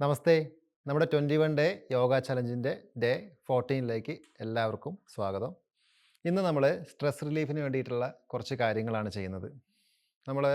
നമസ്തേ. നമ്മുടെ twenty one day yoga ചലഞ്ചിന്റെ day ഫോർട്ടീനിലേക്ക് എല്ലാവർക്കും സ്വാഗതം. ഇന്ന് നമ്മൾ സ്ട്രെസ് റിലീഫിന് വേണ്ടിയിട്ടുള്ള കുറച്ച് കാര്യങ്ങളാണ് ചെയ്യുന്നത്. നമ്മൾ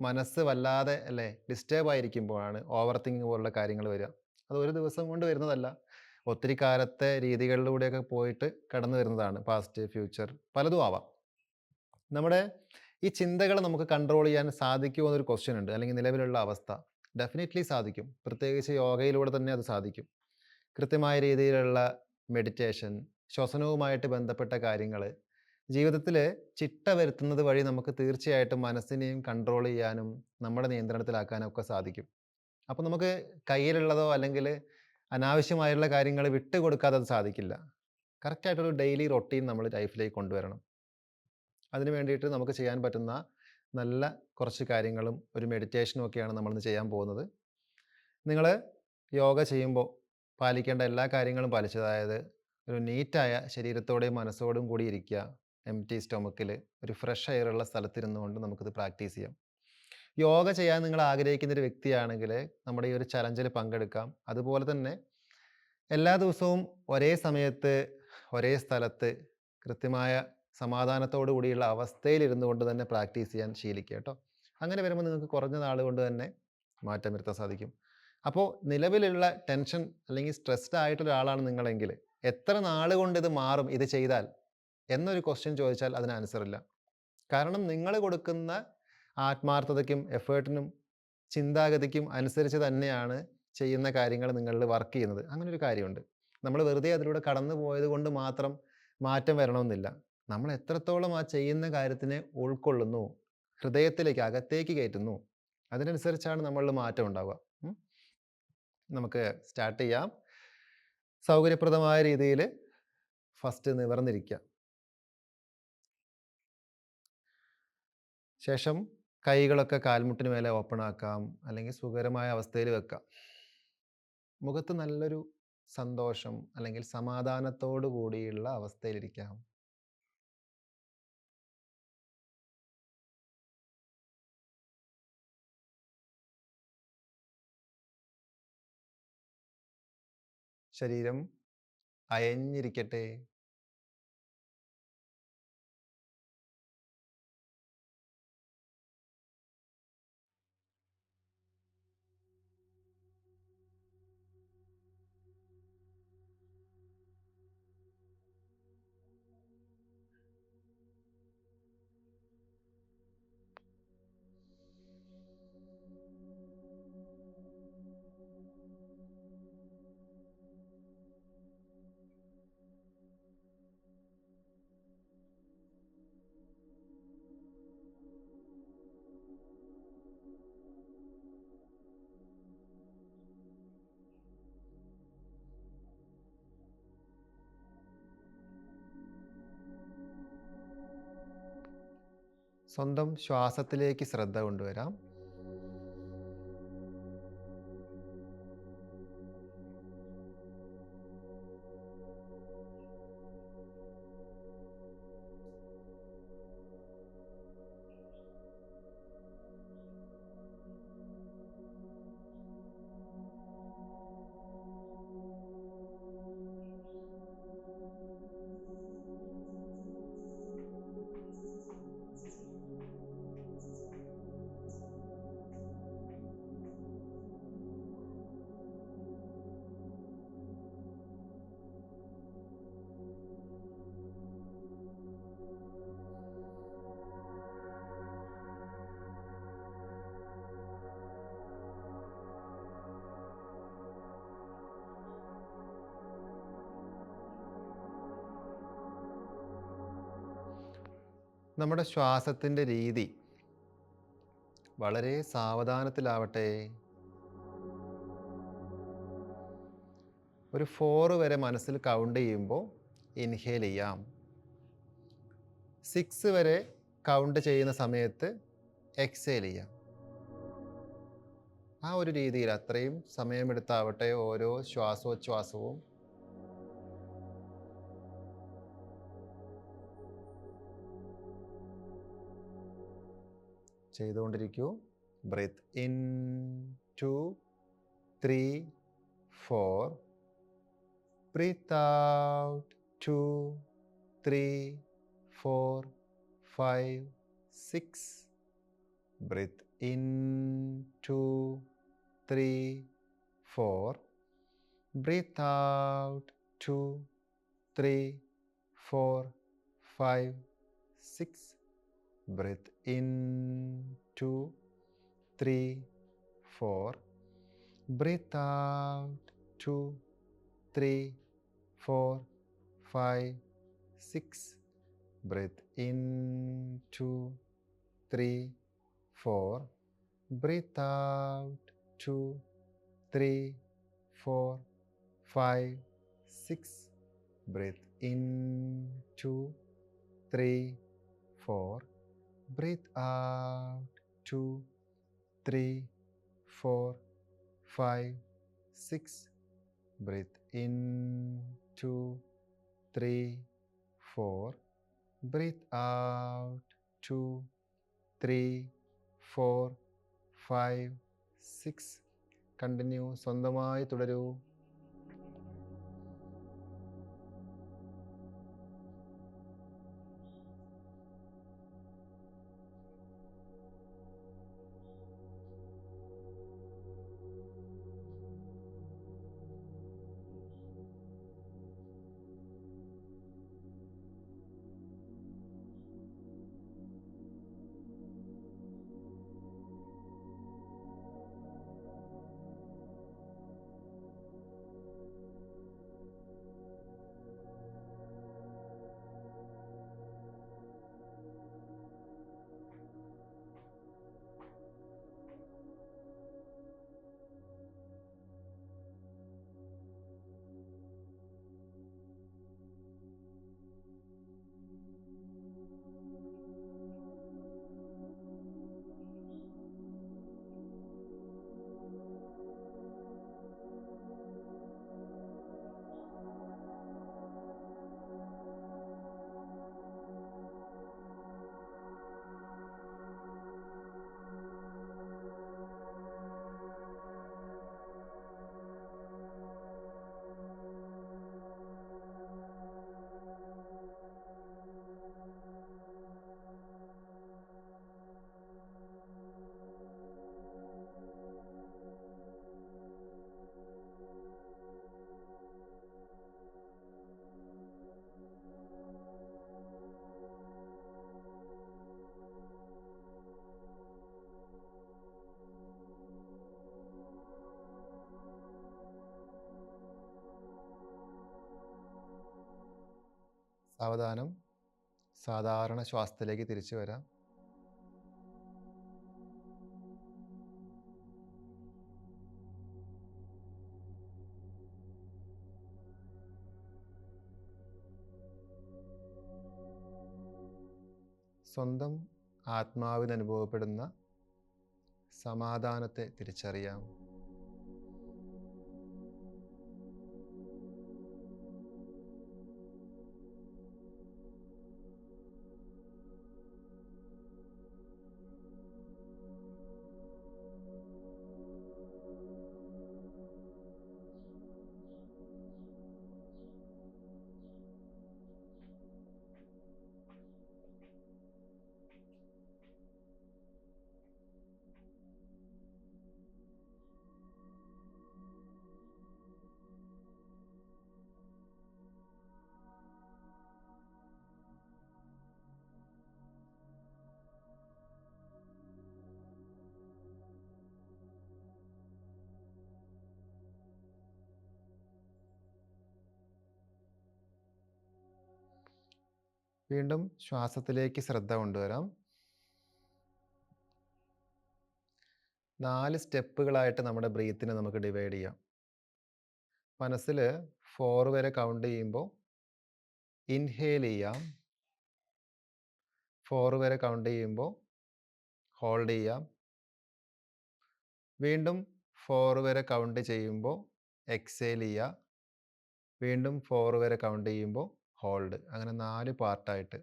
മനസ്സ് വല്ലാതെ അല്ലേ ഡിസ്റ്റേബ് ആയിരിക്കുമ്പോഴാണ് ഓവർ തിങ്കിങ് പോലുള്ള കാര്യങ്ങൾ വരിക. അത് ഒരു ദിവസം കൊണ്ട് വരുന്നതല്ല. ഒത്തിരി കാലത്തെ രീതികളിലൂടെയൊക്കെ പോയിട്ട് കടന്നു വരുന്നതാണ് പാസ്റ്റ് ഫ്യൂച്ചർ പലതും ആവാം. നമ്മുടെ ഈ ചിന്തകൾ നമുക്ക് കൺട്രോൾ ചെയ്യാൻ സാധിക്കുമോ എന്നൊരു ക്വസ്റ്റ്യൻ ഉണ്ട്. അല്ലെങ്കിൽ നിലവിലുള്ള അവസ്ഥ. ഡെഫിനറ്റ്ലി സാധിക്കും. പ്രത്യേകിച്ച് യോഗയിലൂടെ തന്നെ അത് സാധിക്കും. കൃത്യമായ രീതിയിലുള്ള മെഡിറ്റേഷൻ ശ്വസനവുമായിട്ട് ബന്ധപ്പെട്ട കാര്യങ്ങൾ ജീവിതത്തിൽ ചിട്ട വരുത്തുന്നത് വഴി നമുക്ക് തീർച്ചയായിട്ടും മനസ്സിനെയും കൺട്രോൾ ചെയ്യാനും നമ്മുടെ നിയന്ത്രണത്തിലാക്കാനും ഒക്കെ സാധിക്കും. അപ്പോൾ നമുക്ക് കയ്യിലുള്ളതോ അല്ലെങ്കിൽ അനാവശ്യമായുള്ള കാര്യങ്ങൾ വിട്ടുകൊടുക്കാതെ അത് സാധിക്കില്ല. കറക്റ്റായിട്ടൊരു ഡെയിലി റൊട്ടീൻ നമ്മൾ ലൈഫിലേക്ക് കൊണ്ടുവരണം. അതിന് വേണ്ടിയിട്ട് നമുക്ക് ചെയ്യാൻ പറ്റുന്ന നല്ല കുറച്ച് കാര്യങ്ങളും ഒരു മെഡിറ്റേഷനും ഒക്കെയാണ് നമ്മളിന്ന് ചെയ്യാൻ പോകുന്നത്. നിങ്ങൾ യോഗ ചെയ്യുമ്പോൾ പാലിക്കേണ്ട എല്ലാ കാര്യങ്ങളും പാലിച്ച് അതായത് ഒരു നീറ്റായ ശരീരത്തോടെയും മനസ്സോടും കൂടി ഇരിക്കുക എം ടി സ്റ്റൊമക്കിൽ ഒരു ഫ്രഷ് എയർ ഉള്ള സ്ഥലത്തിരുന്നു കൊണ്ട് നമുക്കിത് പ്രാക്ടീസ് ചെയ്യാം. യോഗ ചെയ്യാൻ നിങ്ങൾ ആഗ്രഹിക്കുന്ന ഒരു വ്യക്തിയാണെങ്കിൽ നമ്മുടെ ഈ ഒരു ചലഞ്ചിൽ പങ്കെടുക്കാം. അതുപോലെ തന്നെ എല്ലാ ദിവസവും ഒരേ സമയത്ത് ഒരേ സ്ഥലത്ത് കൃത്യമായ സമാധാനത്തോടു കൂടിയുള്ള അവസ്ഥയിൽ ഇരുന്നു കൊണ്ട് തന്നെ പ്രാക്ടീസ് ചെയ്യാൻ ശീലിക്കുക കേട്ടോ. അങ്ങനെ വരുമ്പോൾ നിങ്ങൾക്ക് കുറഞ്ഞ നാൾ കൊണ്ട് തന്നെ മാറ്റം വരുത്താൻ സാധിക്കും. അപ്പോൾ നിലവിലുള്ള ടെൻഷൻ അല്ലെങ്കിൽ സ്ട്രെസ്ഡ് ആയിട്ടുള്ള ഒരാളാണ് നിങ്ങളെങ്കിൽ എത്ര നാൾ കൊണ്ട് ഇത് മാറും ഇത് ചെയ്താൽ എന്നൊരു ക്വസ്റ്റ്യൻ ചോദിച്ചാൽ അതിന് ആൻസർ ഇല്ല. കാരണം നിങ്ങൾ കൊടുക്കുന്ന ആത്മാർത്ഥതയ്ക്കും എഫേർട്ടിനും ചിന്താഗതിക്കും അനുസരിച്ച് തന്നെയാണ് ചെയ്യുന്ന കാര്യങ്ങൾ നിങ്ങളിൽ വർക്ക് ചെയ്യുന്നത്. അങ്ങനെ ഒരു കാര്യമുണ്ട്. നമ്മൾ വെറുതെ അതിലൂടെ കടന്നു പോയത് കൊണ്ട് മാത്രം മാറ്റം വരണമെന്നില്ല. നമ്മൾ എത്രത്തോളം ആ ചെയ്യുന്ന കാര്യത്തിനെ ഉൾക്കൊള്ളുന്നു ഹൃദയത്തിലേക്ക് അകത്തേക്ക് കയറ്റുന്നു അതിനനുസരിച്ചാണ് നമ്മളിൽ മാറ്റം ഉണ്ടാവുക. നമുക്ക് സ്റ്റാർട്ട് ചെയ്യാം. സൗകര്യപ്രദമായ രീതിയിൽ ഫസ്റ്റ് നിവർന്നിരിക്കുക ശേഷം കൈകളൊക്കെ കാൽമുട്ടിന് മേലെ ഓപ്പൺ ആക്കാം അല്ലെങ്കിൽ സുഖകരമായ അവസ്ഥയിൽ വെക്കാം. മുഖത്ത് നല്ലൊരു സന്തോഷം അല്ലെങ്കിൽ സമാധാനത്തോടു കൂടിയുള്ള അവസ്ഥയിലിരിക്കാം. ശരീരം അയഞ്ഞിരിക്കട്ടെ. സ്വന്തം ശ്വാസത്തിലേക്ക് ശ്രദ്ധ കൊണ്ടുവരാം. നമ്മുടെ ശ്വാസത്തിന്റെ രീതി വളരെ സാവധാനത്തിലാവട്ടെ. ഒരു ഫോറ് വരെ മനസ്സിൽ കൗണ്ട് ചെയ്യുമ്പോൾ ഇൻഹേൽ ചെയ്യാം. സിക്സ് വരെ കൗണ്ട് ചെയ്യുന്ന സമയത്ത് എക്സേൽ ചെയ്യാം. ആ ഒരു രീതിയിൽ അത്രയും സമയമെടുത്താവട്ടെ ഓരോ ശ്വാസോച്ഛ്വാസവും. ചെയ്തുകൊണ്ടിരിക്കൂ breathe in two three four. Breathe out two, three, four, five, six. Breathe in two, three, four. Breathe out two, three, four, five, six. Breathe in two, three, four. Breathe out two, three, four, five, six. Breathe in two, three, four. Breathe out two, three, four, five, six. Breathe in two, three, four Breathe out two, three, four, five, six. Breathe in two, three, four. Breathe out two, three, four, five, six. Continue സ്വന്തമായി തുടരൂ സാവധാനം. സാധാരണ ശ്വാസത്തിലേക്ക് തിരിച്ചു വരാം. സ്വന്തം ആത്മാവിന് അനുഭവപ്പെടുന്ന സമാധാനത്തെ തിരിച്ചറിയാം. വീണ്ടും ശ്വാസത്തിലേക്ക് ശ്രദ്ധ കൊണ്ടുവരാം. നാല് സ്റ്റെപ്പുകളായിട്ട് നമ്മുടെ ബ്രീത്തിനെ നമുക്ക് ഡിവൈഡ് ചെയ്യാം. മനസ്സിൽ ഫോർ വരെ കൗണ്ട് ചെയ്യുമ്പോൾ ഇൻഹേൽ ചെയ്യാം. ഫോർ വരെ കൗണ്ട് ചെയ്യുമ്പോൾ ഹോൾഡ് ചെയ്യാം. വീണ്ടും ഫോർ വരെ കൗണ്ട് ചെയ്യുമ്പോൾ എക്സേൽ ചെയ്യാം വീണ്ടും ഫോർ വരെ കൗണ്ട് ചെയ്യുമ്പോൾ ഹോൾഡ് അങ്ങനെ നാല് പാർട്ടായിട്ട്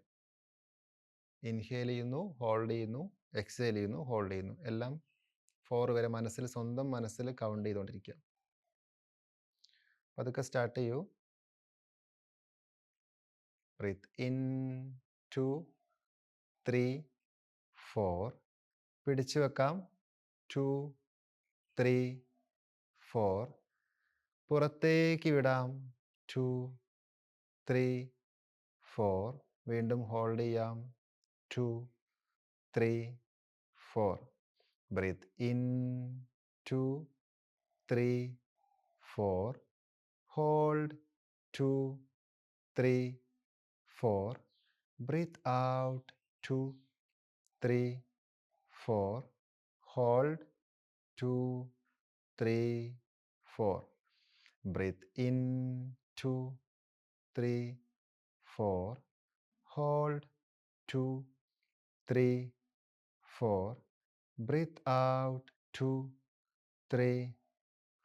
ഇൻഹേൽ ചെയ്യുന്നു ഹോൾഡ് ചെയ്യുന്നു എക്സേൽ ചെയ്യുന്നു ഹോൾഡ് ചെയ്യുന്നു. എല്ലാം ഫോർ വരെ മനസ്സിൽ സ്വന്തം മനസ്സിൽ കൗണ്ട് ചെയ്തുകൊണ്ടിരിക്കുക പതുക്കെ സ്റ്റാർട്ട് ചെയ്യൂ. Breathe in two three four പിടിച്ചു വെക്കാം. ടു ത്രീ ഫോർ പുറത്തേക്ക് വിടാം. ടു ത്രീ ഫോർ വീണ്ടും ഹോൾഡ് ചെയ്യാം. Two three four breathe in two three four hold two three four breathe out two three four hold two three four breathe in two three four hold two three four breathe out two three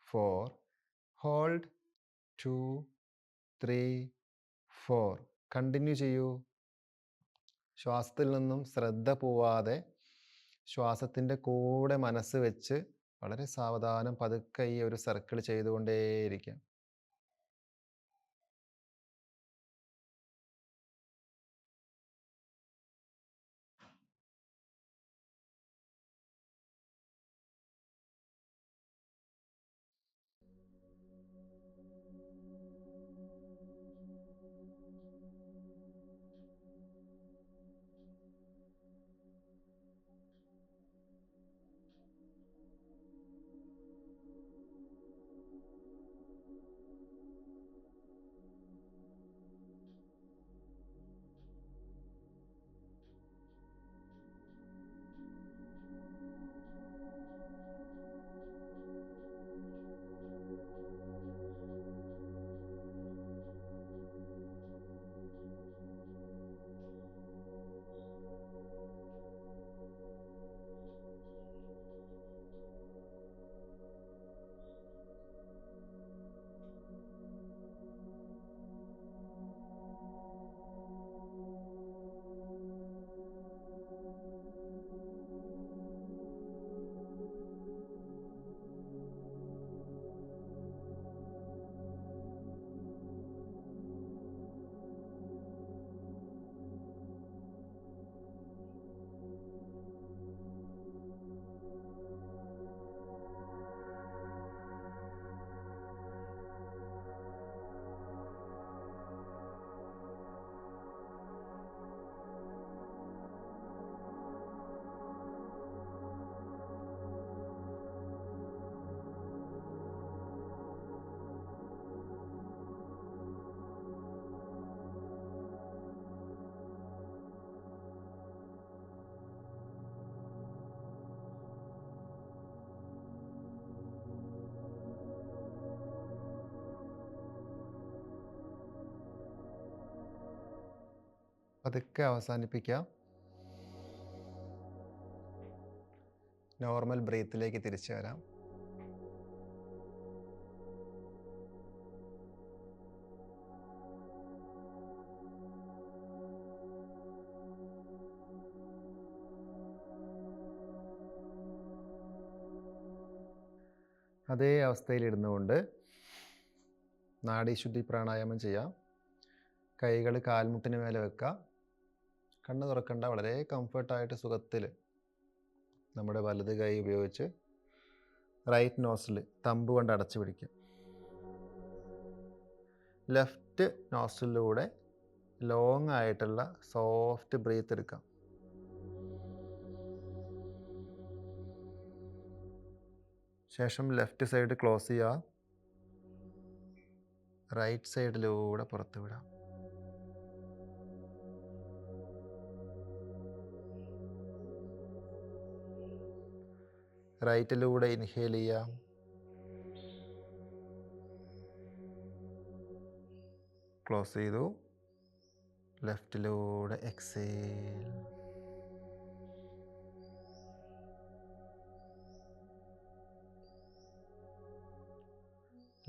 four hold two three four continue ചെയ്യൂ. ശ്വാസത്തിൽ നിന്നും ശ്രദ്ധ പോവാതെ ശ്വാസത്തിന്റെ കൂടെ മനസ്സ് വെച്ച് വളരെ സാവധാനം പതുക്കെ ഈ ഒരു സർക്കിൾ ചെയ്തുകൊണ്ടേയിരിക്കാം. പതുക്കെ അവസാനിപ്പിക്കാം. നോർമൽ ബ്രീത്തിലേക്ക് തിരിച്ചു വരാം. അതേ അവസ്ഥയിൽ ഇരുന്നുകൊണ്ട് നാഡീശുദ്ധി പ്രാണായാമം ചെയ്യാം. കൈകൾ കാൽമുട്ടിന് മേലെ വെക്കുക കണ്ണ് തുറക്കണ്ട വളരെ കംഫർട്ടായിട്ട് സുഖത്തിൽ നമ്മുടെ വലത് കൈ ഉപയോഗിച്ച് റൈറ്റ് നോസിൽ തമ്പ് കൊണ്ട് അടച്ചു പിടിക്കുക ലെഫ്റ്റ് നോസിലൂടെ ലോങ് ആയിട്ടുള്ള സോഫ്റ്റ് ബ്രീത്ത് എടുക്കാം. ശേഷം ലെഫ്റ്റ് സൈഡ് ക്ലോസ് ചെയ്യുക. റൈറ്റ് സൈഡിലൂടെ പുറത്ത് വിടാം. റൈറ്റിലൂടെ ഇൻഹേൽ ചെയ്യാം. ക്ലോസ് ചെയ്തു. ലെഫ്റ്റിലൂടെ എക്സേൽ.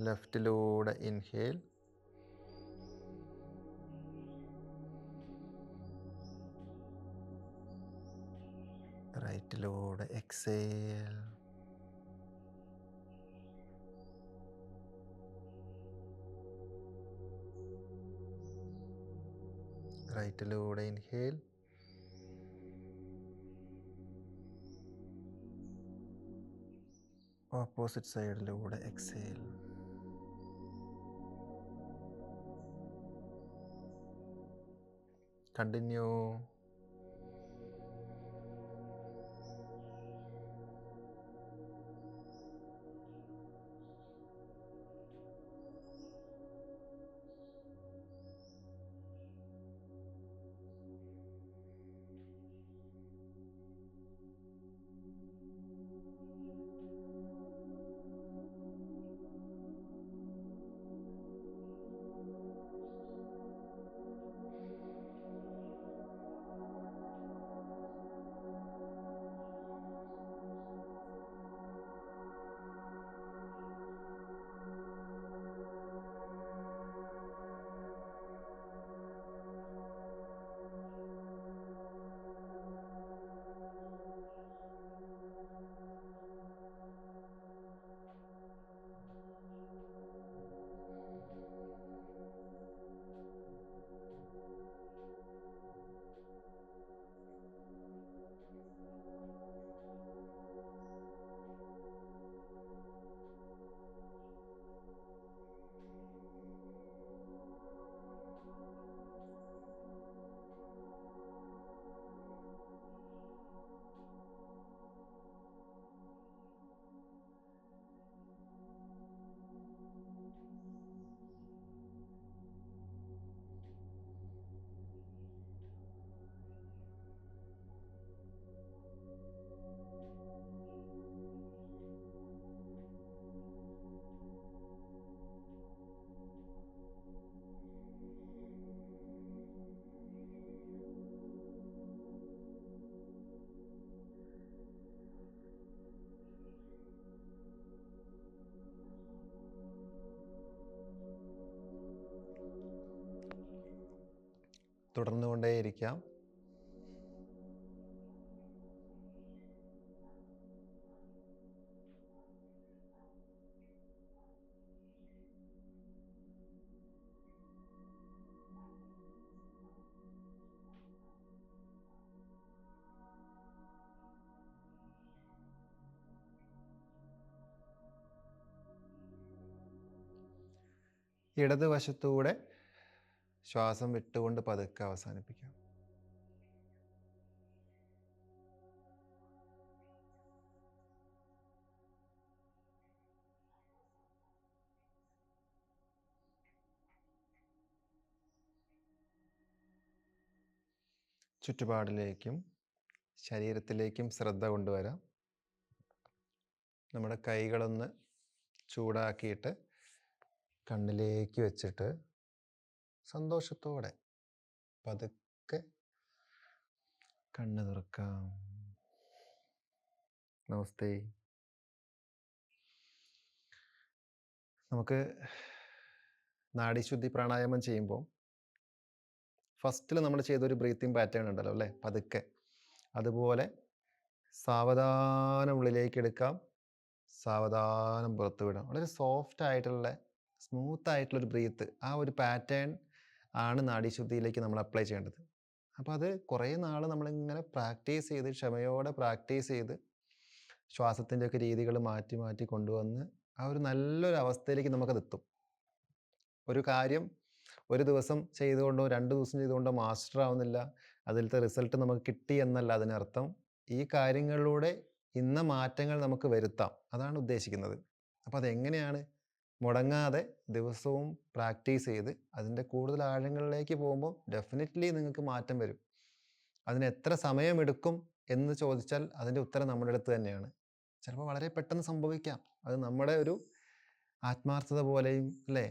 ലെഫ്റ്റിലൂടെ ഇൻഹേൽ. നാസിലൂടെ എക്സേൽ റൈറ്റിലൂടെ ഇൻഹേൽ ഓപ്പോസിറ്റ് സൈഡിലൂടെ എക്സേൽ കണ്ടിന്യൂ തുടർന്നുകൊണ്ടേയിരിക്കാം. ഇടതുവശത്തൂടെ ശ്വാസം വിട്ടുകൊണ്ട് പതുക്കെ അവസാനിപ്പിക്കാം. ചുറ്റുപാടിലേക്കും ശരീരത്തിലേക്കും ശ്രദ്ധ കൊണ്ടുവരാം. നമ്മുടെ കൈകളൊന്ന് ചൂടാക്കിയിട്ട് കണ്ണിലേക്ക് വെച്ചിട്ട് സന്തോഷത്തോടെ പതുക്കെ കണ്ണു തുറക്കാം. നമസ്തേ. നമുക്ക് നാഡീശുദ്ധി പ്രാണായാമം ചെയ്യുമ്പോൾ ഫസ്റ്റിൽ നമ്മൾ ചെയ്തൊരു ബ്രീത്തിങ് പാറ്റേൺ ഉണ്ടല്ലോ അല്ലേ? പതുക്കെ. അതുപോലെ സാവധാനം ഉള്ളിലേക്ക് എടുക്കാം. സാവധാനം പുറത്ത് വിടാം. വളരെ സോഫ്റ്റ് ആയിട്ടുള്ള സ്മൂത്ത് ആയിട്ടുള്ളൊരു ബ്രീത്ത് ആ ഒരു പാറ്റേൺ ആണ് നാഡീശുദ്ധിയിലേക്ക് നമ്മൾ അപ്ലൈ ചെയ്യേണ്ടത്. അപ്പോൾ അത് കുറേ നാൾ നമ്മളിങ്ങനെ പ്രാക്ടീസ് ചെയ്ത് ക്ഷമയോടെ പ്രാക്ടീസ് ചെയ്ത് ശ്വാസത്തിന്റെ ഒക്കെ രീതികൾ മാറ്റി മാറ്റി കൊണ്ടുവന്ന് ആ ഒരു നല്ലൊരു അവസ്ഥയിലേക്ക് നമുക്കത് എത്തും. ഒരു കാര്യം ഒരു ദിവസം ചെയ്തുകൊണ്ടോ രണ്ട് ദിവസം ചെയ്തുകൊണ്ടോ മാസ്റ്റർ ആവുന്നില്ല അതിലത്തെ റിസൾട്ട് നമുക്ക് കിട്ടി എന്നല്ല അതിനർത്ഥം. ഈ കാര്യങ്ങളിലൂടെ ഇന്ന മാറ്റങ്ങൾ നമുക്ക് വരുത്താം. അതാണ് ഉദ്ദേശിക്കുന്നത്. അപ്പോൾ അതെങ്ങനെയാണ് മുടങ്ങാതെ ദിവസവും പ്രാക്ടീസ് ചെയ്ത് അതിന്റെ കൂടുതൽ ആഴങ്ങളിലേക്ക് പോകുമ്പോൾ ഡെഫിനറ്റ്ലി നിങ്ങൾക്ക് മാറ്റം വരും. അതിന് എത്ര സമയമെടുക്കും എന്ന് ചോദിച്ചാൽ അതിന്റെ ഉത്തരം നമ്മുടെ അടുത്ത് തന്നെയാണ്. ചിലപ്പോൾ വളരെ പെട്ടെന്ന് സംഭവിക്കാം. അത് നമ്മുടെ ഒരു ആത്മാർത്ഥത പോലെയും അല്ലേ?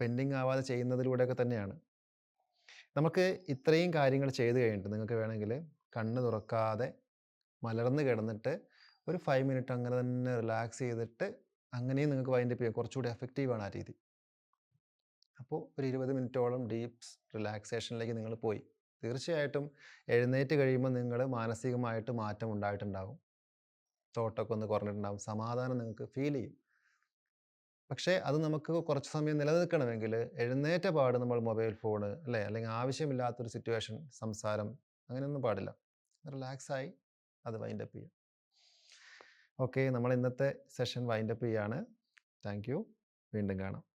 പെൻഡിങ് ആവാതെ ചെയ്യുന്നതിലൂടെയൊക്കെ തന്നെയാണ്. നമുക്ക് ഇത്രയും കാര്യങ്ങൾ ചെയ്ത് കഴിഞ്ഞിട്ട് നിങ്ങൾക്ക് വേണമെങ്കിൽ കണ്ണ് തുറക്കാതെ മലർന്ന് കിടന്നിട്ട് ഒരു ഫൈവ് മിനിറ്റ് അങ്ങനെ തന്നെ റിലാക്സ് ചെയ്തിട്ട് അങ്ങനെയും നിങ്ങൾക്ക് വൈൻഡപ്പ് ചെയ്യാം. കുറച്ചുകൂടി എഫക്റ്റീവാണ് ആ രീതി. അപ്പോൾ ഒരു ഇരുപത് മിനിറ്റോളം ഡീപ്സ് റിലാക്സേഷനിലേക്ക് നിങ്ങൾ പോയി. തീർച്ചയായിട്ടും എഴുന്നേറ്റ് കഴിയുമ്പോൾ നിങ്ങൾ മാനസികമായിട്ട് മാറ്റം ഉണ്ടായിട്ടുണ്ടാകും തോട്ടൊക്കെ ഒന്ന് കുറഞ്ഞിട്ടുണ്ടാകും സമാധാനം നിങ്ങൾക്ക് ഫീൽ ചെയ്യും. പക്ഷേ അത് നമുക്ക് കുറച്ച് സമയം നിലനിൽക്കണമെങ്കിൽ എഴുന്നേറ്റ പാട് നമ്മൾ മൊബൈൽ ഫോണ് അല്ലേ? അല്ലെങ്കിൽ ആവശ്യമില്ലാത്തൊരു സിറ്റുവേഷൻ സംസാരം അങ്ങനെയൊന്നും പാടില്ല. റിലാക്സായി അത് വൈൻഡപ്പ് ചെയ്യാം. ഓക്കെ നമ്മൾ ഇന്നത്തെ സെഷൻ വൈൻഡപ്പ് ചെയ്യാണ്. Thank you. വീണ്ടും കാണാം.